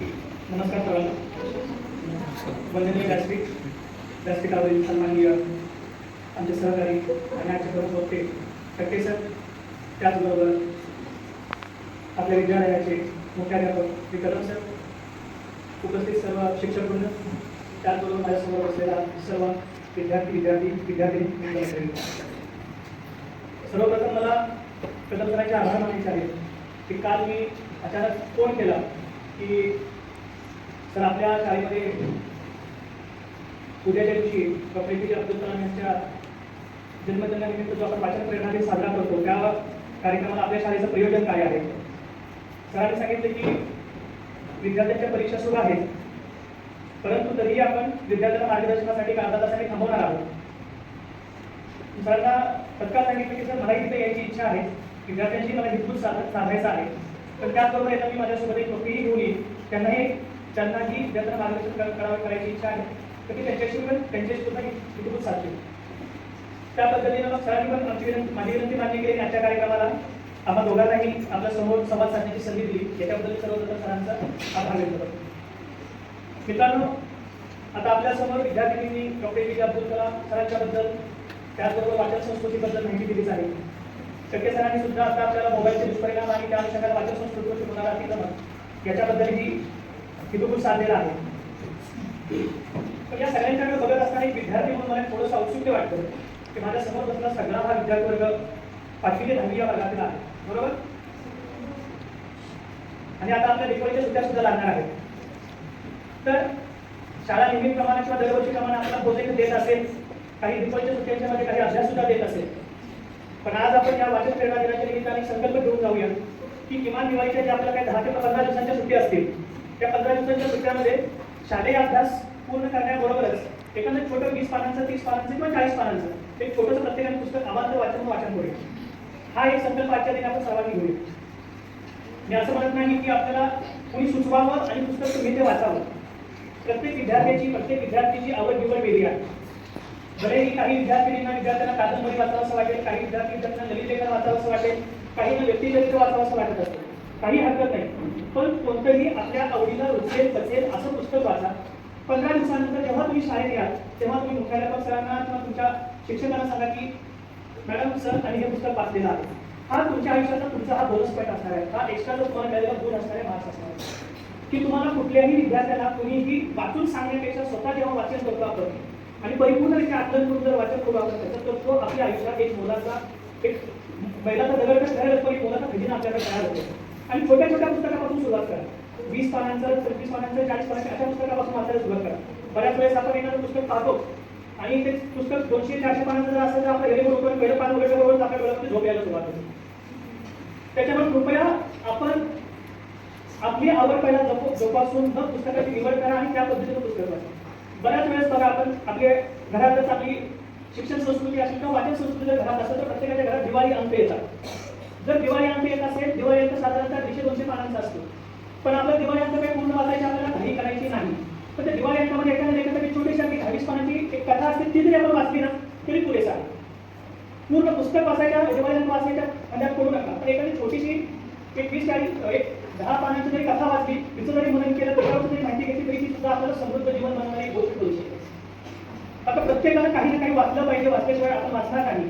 नमस्कार सर्वांना वंदनीय व्यासपीठ. व्यासपीठावरील सन्माननीय आमचे सहकारी आणि आमचे प्रमुख वक्ते टक्के सर. त्याचबरोबर आपल्या विद्यालयाचे मुख्याध्यापक विक्रम सर. उपस्थित सर्व शिक्षक वृंद त्याचबरोबर माझ्यासमोर असलेला सर्व विद्यार्थी विद्यार्थी विद्यार्थी सर्वप्रथम मला कदम सरांचे आभार मानायचे आहे की काल मी अचानक फोन केला. की सर आपल्या शाळेमध्ये उद्याच्या दिवशी डॉक्टर ए पी जे अब्दुल कलाम यांच्या जन्मदिनानिमित्त जो आपण वाचन प्रेरणा दिन साजरा करतो त्या कार्यक्रमाला आपल्या शाळेचं प्रयोजन काय आहे? सरांनी सांगितले की विद्यार्थ्यांच्या परीक्षा सुरू आहेत परंतु तरीही आपण विद्यार्थ्यांना मार्गदर्शनासाठी एक अर्धा तासाने थांबवणार आहोत. सरांना तत्काळ सांगितलं की सर मला इथे यायची इच्छा आहे. विद्यार्थ्यांशी मला हितगुज साध साधायचा आहे. पण त्याचबरोबर येताना मी माझ्यासोबत एक त्यांना हे ज्यांना ही ज्यांना मार्गदर्शन करावं करायची इच्छा आहे तर ती त्यांच्याशी पण त्यांच्याशी सुद्धा हितगुज साधते त्या पद्धतीनं मग सरांनी पण आमची विनंती माझी विनंती मान्य केली आणि आजच्या कार्यक्रमाला आम्हा दोघांनाही आपल्यासमोर संवाद साधण्याची संधी दिली. याच्याबद्दल सर्वप्रथम सरांचा आभार व्यक्त करतो. मित्रांनो आता आपल्यासमोर विद्यार्थिनींनी डॉक्टर ए पी जे. अब्दुल कलाम सरांच्याबद्दल त्याचबरोबर वाचन संस्कृतीबद्दल माहिती दिलीच आहे. शक्य सरांनी सुद्धा आता आपल्याला मोबाईलचे दुष्परिणाम आणि त्या अनुषंगाने वाचन संस्कृतीवर शिकवणारा अतिक्रमण याच्याबद्दलही हितगुज साधलेला आहे. पण या सगळ्यांच्याकडे बघत असताना एक विद्यार्थी म्हणून मला थोडंसं औत्सुक्य वाटतं की माझ्यासमोर बसला सगळा हा विद्यार्थी वर्ग पाचवी ते दहावी या वर्गातील आहे. बरोबर? आणि आता आपल्या दिवाळीच्या सुट्ट्या सुद्धा लागणार आहेत. तर शाळा नेहमीप्रमाणे किंवा दरवर्षीप्रमाणे आपल्याला प्रोजेक्ट देत असेल काही दिवाळीच्या सुट्ट्यांच्या मध्ये काही अभ्यास सुद्धा देत असेल. पण आज आपण या वाचन प्रेरणा दिनाच्या निमित्ताने संकल्प घेऊन जाऊया की किमान दिवाळीच्या जे आपल्या काही दहा ते पंधरा दिवसांच्या असतील त्या पंधरा दिवसांच्या सुट्ट्यामध्ये शालेय अभ्यास पूर्ण करण्याबरोबरच एखादं छोटं वीस पानांचं तीस पानांचं किंवा चाळीस पानांचं एक छोटंसं प्रत्येकाने पुस्तक आम्हाला वाचन वाचन करूया. हा एक संकल्प आजच्या दिन आपण सर्वांनी घेऊया. मी असं म्हणत नाही की आपल्याला कोणी सुचवावं आणि पुस्तक तुम्ही ते वाचावं. प्रत्येक विद्यार्थ्याची प्रत्येक विद्यार्थ्याची आवड निवड वेगळी आहे. भलेही काही विद्यार्थिनींना विद्यार्थ्यांना कादंबरी वाचावं असं वाटेल काही विद्यार्थी विद्यार्थ्यांना ललित लेखन वाचावं असं वाटेल काहींना व्यक्तिचरित्र वाचावं असं वाटत असतं. काही हरकत नाही. पण कोणतंही आपल्या आवडीला रुचेल पचेल असं पुस्तक वाचा. पंधरा दिवसानंतर जेव्हा तुम्ही शाळेत याल तेव्हा तुम्ही मुख्याध्यापक सरांना किंवा तुमच्या शिक्षकांना सांगा की मॅडम सर आणि हे पुस्तक वाचलेलं आहे. हा तुमच्या आयुष्याचा तुमचा हा बोनस पॉईंट असणार आहे. हा एक्स्ट्रा जो पॉईंट मिळालेला गुण असणार आहे मार्क्स असणार आहे. की तुम्हाला कुठल्याही विद्यार्थ्याला कोणीही वाचून सांगण्यापेक्षा स्वतः जेव्हा वाचन करतो आपण आणि परिपूर्णरित्या आकलन करून जर वाचन करू आपण त्याचा तर तो आपल्या आयुष्यात एक मोलाचा एक बैलाचा दगड तर ठरेल पण एक मोलाचा खजिना आपल्याकडे तयार होतो. आणि छोट्या छोट्या पुस्तकापासून सुरुवात करा. वीस पानांचं पंचवीस पानांचं चाळीस पानांचं अशा पुस्तकापासून वाचायला सुरुवात करा. बऱ्याच वेळेस आपण एखादं पुस्तक पाहतो आणि ते पुस्तक दोनशे चारशे पानांचं जर असेल तर आपण गेले बरोबर पहिलं पान उघडल्याबरोबर आपल्या डोळ्यामध्ये झोप यायला सुरुवात होते. त्याच्यामुळे कृपया आपण आपली आवड पहिला जप जोपासून मग पुस्तकाची निवड करा आणि त्या पद्धतीनं पुस्तक वाचा. बऱ्याच वेळेस बघा आपण आपल्या घरातच आपली शिक्षण संस्कृती असेल किंवा वाचन संस्कृती जर घरात असेल तर प्रत्येकाच्या घरात दिवाळी अंक येतात. जर दिवाळी अंक येत असेल दिवाळी अंक साधारणतः दीडशे दोनशे पानांचा असतो पण आपला दिवाळी अंक काही पूर्ण वाचायची आपल्याला काही करायची नाही. पण त्या दिवाळी अंकामध्ये एखाद्या लेखकाची छोटीशी अगदी दहावीस पानांची एक कथा असते ती जरी आपण वाचली ना तरी पुरेसा आहे. पूर्ण पुस्तक वाचायच्या दिवाळी अंक वाचायच्या आणि त्यात करू नका. पण एखादी छोटीशी एक वीस चाळीस एक दहा पानांची जरी कथा वाचली तिचं जरी मनन केलं त्याच्यावर जरी माहिती घेतली तरी ती सुद्धा आपल्याला समृद्ध जीवन बनवणारी गोष्ट करू शकते. आता प्रत्येकाला काही ना काही वाचलं पाहिजे वाचल्याशिवाय आपण वाचणार नाही.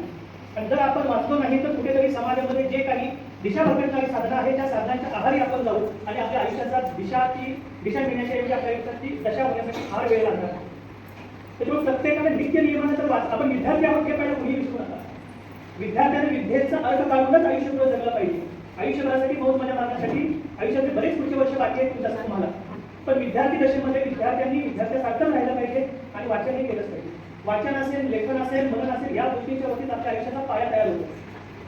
आणि जर आपण वाचलो नाही तर कुठेतरी समाजामध्ये जे काही दिशा भटकणारी साधनं आहेत त्या साधनांच्या आहारी आपण जाऊ आणि आपल्या आयुष्याचा दिशा ती दिशा मिळण्याच्या ऐवजी आपल्या आयुष्यात ती दशा होण्यासाठी फार वेळ लागणार. त्याच्यामुळे प्रत्येकाने नित्य नियमाने तर वाच आपण विद्यार्थी आहोत हे पाहिजे कुणी विसरू नका. विद्यार्थ्याने विद्येचा अर्थ काढूनच आयुष्य जगलं पाहिजे. आयुष्यभरासाठी मौज मजा मारण्यासाठी आयुष्याचे बरेच पुढचे वर्ष बाकी आहेत तुमच्या तुम्हाला पण विद्यार्थी दशेमध्ये विद्यार्थ्यांनी विद्यार्थ्यासारखं राहिलं पाहिजे आणि वाचनही केलंच पाहिजे. वाचन असेल लेखन असेल मनन असेल या गोष्टींच्या बाबतीत आपल्या आयुष्याचा पाया तयार होतो.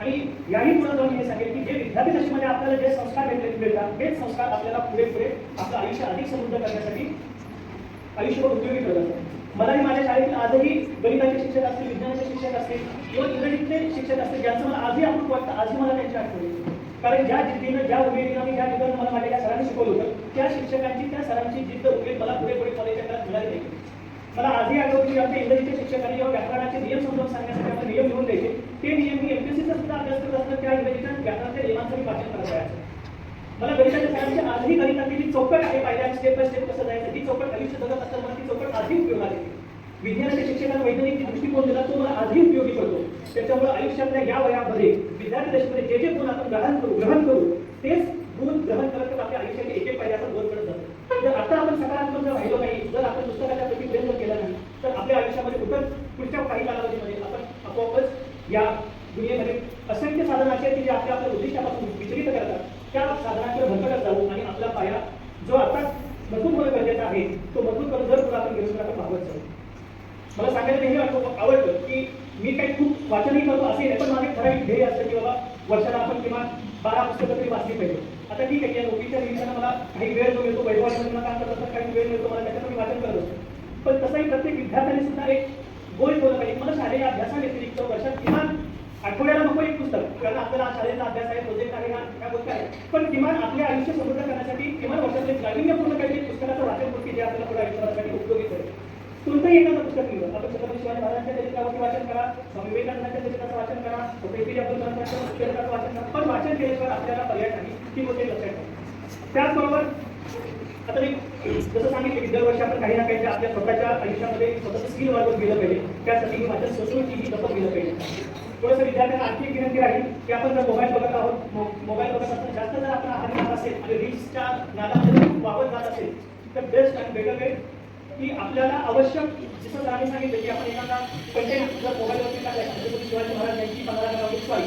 आणि याही पुढे जाऊन हे सांगेल की जे विद्यार्थी दशेमध्ये आपल्याला जे संस्कार भेटले मिळतात तेच संस्कार आपल्याला पुढे पुढे आपलं आयुष्य अधिक समृद्ध करण्यासाठी आयुष्यभर उपयोगी ठरत असतात मलाही माझ्या शाळेतील आजही गणिताचे शिक्षक असतील विज्ञानाचे शिक्षक असतील किंवा इंग्रजीतले शिक्षक असतील ज्यांचं मला आजही आपण वाटतं आजही मला त्यांची आठवण कारण ज्या जिद्दीनं ज्या उमेदीनं आणि ज्या ठिकाणी मला माझ्या सरांनी शिकवलं होतं त्या शिक्षकांची त्या सरांची जिद्द उमेद मला पुढे पुढे कॉलेजच्या मिळाली नाही. मला आधी आठवतं की आमच्या इंग्रजीच्या शिक्षकांनी जेव्हा व्याकरणाचे नियम समजावून सांगण्यासाठी आम्हाला नियम घेऊन द्यायचे ते नियम मी एमपीएससीचा सुद्धा अभ्यास करत असताना त्या इंग्रजीच्या व्याकरणाच्या नियमांचं मी वाचन करत आहे मला गणिताच्या सरांची आजही गणितातली जी चौकट आहे पायऱ्या स्टेप बाय स्टेप कसं जायचं ती चौकट आयुष्य जगत असताना मला ती चौकट आधी उपयोगात येते विज्ञानाच्या शिक्षकांना वैज्ञानिक दृष्टिकोन दिला तो मला आधी उपयोगी पडतो. त्याच्यामुळे आयुष्यातल्या या वयामध्ये विद्यार्थी दशेमध्ये जे जे गुण आपण ग्रहण करू ग्रहण करू तेच गुण ग्रहण करत करत आपल्या आयुष्याचे एक एक पायऱ्या आपण वर करत जातो जर आता आपण सकारात्मक जर राहिलो नाही जर आपण पुस्तकाच्या प्रति प्रेम जर केलं नाही तर आपल्या आयुष्यामध्ये कुठं पुढच्या काही कालावधीमध्ये आपण आपोआपच या दुनियेमध्ये असंख्य साधनं अशी आहेत की जे आपल्या आपल्या उद्दिष्टापासून विचलित करतात त्या साधनांकडे भरकटत जाऊ आणि आपला पाया जो आता मजबूत होणं गरजेचं आहे तो मजबूत करून जर पुढे आपण गेलो तर आपण भागवत जाऊ मला सांगायला नेहमी वाटतं आवडतं की मी काही खूप वाचनही करतो असे नाही पण माझे ठराविक ध्येय असतं की बाबा वर्षाला आपण किमान बारा पुस्तकं तरी वाचली पाहिजे. आता ठीक आहे या नोकरीच्या निमित्तानं मला काही वेळ जो मिळतो वैभवाच्या मला काम करत असतात काही वेळ मिळतो मला त्याच्यात मी वाचन करत. असतो पण तसंही प्रत्येक विद्यार्थ्याने सुद्धा एक गोल ठेवलं पाहिजे. मला शालेय अभ्यासाव्यतिरिक्त वर्षात किमान आठवड्याला नको एक पुस्तक. कारण आपल्याला हा शाळेचा अभ्यास आहे प्रोजेक्ट आहे ह्या गोष्टी आहे पण किमान आपले आयुष्य समृद्ध करण्यासाठी किमान वर्षातले नाविन्यपूर्ण काही पुस्तकाचं वाचन गोष्टी जे आपल्याला पुढे आयुष्यासाठी उपयोगी ठरेल कोणताही एखादं पुस्तक लिहिलं. आपण छत्रपती शिवाजी महाराजांच्या चरित्रावरती वाचन करा स्वामी विवेकानंदांच्या चरित्राचं वाचन करा डॉक्टर अब्दुल कलामच्या चरित्राचं वाचन करा. पण वाचन केल्याशिवाय आपल्याला पर्याय नाही. ती गोष्ट लक्षात ठेवा. त्याचबरोबर आता मी जसं सांगितलं की दरवर्षी आपण काही ना काही आपल्या स्वतःच्या आयुष्यामध्ये स्वतःचं स्किल वाढवत गेलं पाहिजे त्यासाठी ही वाचन संस्कृती ही जपत गेलं पाहिजे. थोडंसं विद्यार्थ्यांना आणखी एक विनंती राहील की आपण जर मोबाईल बघत आहोत मो- मोबाईल बघत असताना जास्त जर आपण आहार जात असेल आणि रील्सच्या ज्ञानामध्ये वापर वापरत जात असेल तर बेस्ट आणि बेटर वे की आपल्याला आवश्यक जसं आम्ही सांगितलं की आपण एखादा कंटेंट जर मोबाईलवरती टाकला छत्रपती शिवाजी महाराज यांची पंधरा गावाची स्वाई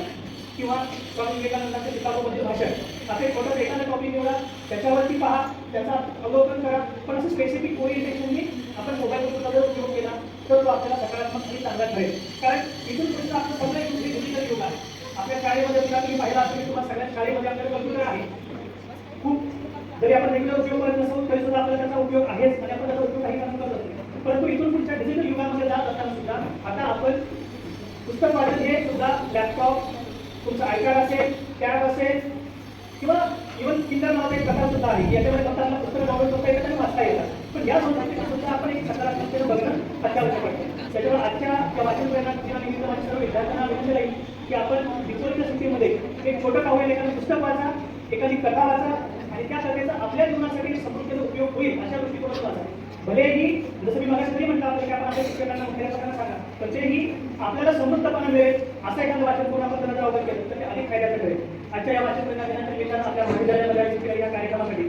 किंवा स्वामी विवेकानंदांचं शिकागोमध्ये भाषण असे छोटं एखादा टॉपिक निवडा त्याच्यावरती पहा त्याचा अवलोकन करा. पण असं स्पेसिफिक ओरिएंटेशनने आपण मोबाईलचा जर उपयोग केला तर तो आपल्याला सकारात्मक आणि चांगला ठरेल. कारण इथून पुढचं आपलं सगळं एक म्हणजे डिजिटल युग आहे. आपल्या शाळेमध्ये सुद्धा तुम्ही पाहिलं असेल तुम्हाला सगळ्या शाळेमध्ये आपल्याला कम्प्युटर आहे. खूप जरी आपण रेग्युलर उपयोग करत नसू तरी सुद्धा आपल्याला त्याचा उपयोग आहेच. आणि आपण त्याचा उपयोग काही कामी करत असतो परंतु इथून डिजिटल युगामध्ये जात असताना सुद्धा आता आपण पुस्तक वाचन हे सुद्धा लॅपटॉप तुमचं आयकार असेल टॅब असेल किंवा इव्हन किंडर नावाचा एक प्रकार सुद्धा आहे याच्यामध्ये फक्त आपल्याला पुस्तकं डाउनलोड करता येतात आणि वाचता येतात. पण या संदर्भात सुद्धा आपण एक सकारात्मकतेने बघणं अत्यावश्यक वाटतं त्याच्यामुळे आजच्या त्या वाचन प्रेरणा निमित्त माझ्या सर्व विद्यार्थ्यांना विनंती राहील की आपण डिजिटलच्या स्थितीमध्ये एक छोटं कावळे एखादं पुस्तक वाचा एखादी कथा वाचा आणि त्या कथेचा आपल्या जीवनासाठी समृद्धीचा उपयोग होईल अशा गोष्टी वाचा. भलेही जसं मी मगाशी तरी म्हटलं होतं आपण आपल्या शिक्षकांना मुख्याध्यापकांना सांगा. पण तेही आपल्याला समृद्धपणा मिळेल असं एखादं वाचन करून आपण त्यांना अवगत केलं तर ते अधिक फायद्याचं ठरेल. आजच्या या वाचन प्रेरणा मी निमित्तानं आपल्या महाविद्यालयामध्ये या कार्यक्रमासाठी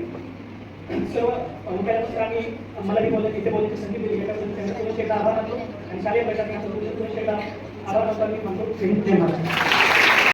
सर्व मुख्याध्यापकांनी मला ही बोलत इथे बोलण्याची संधी दिली त्याबद्दल त्यांना पुनश्च एकदा आभार मानतो. आणि शालेय प्रशासनाचा पुनश्च एकदा आभार मानतो आणि म्हणतो जय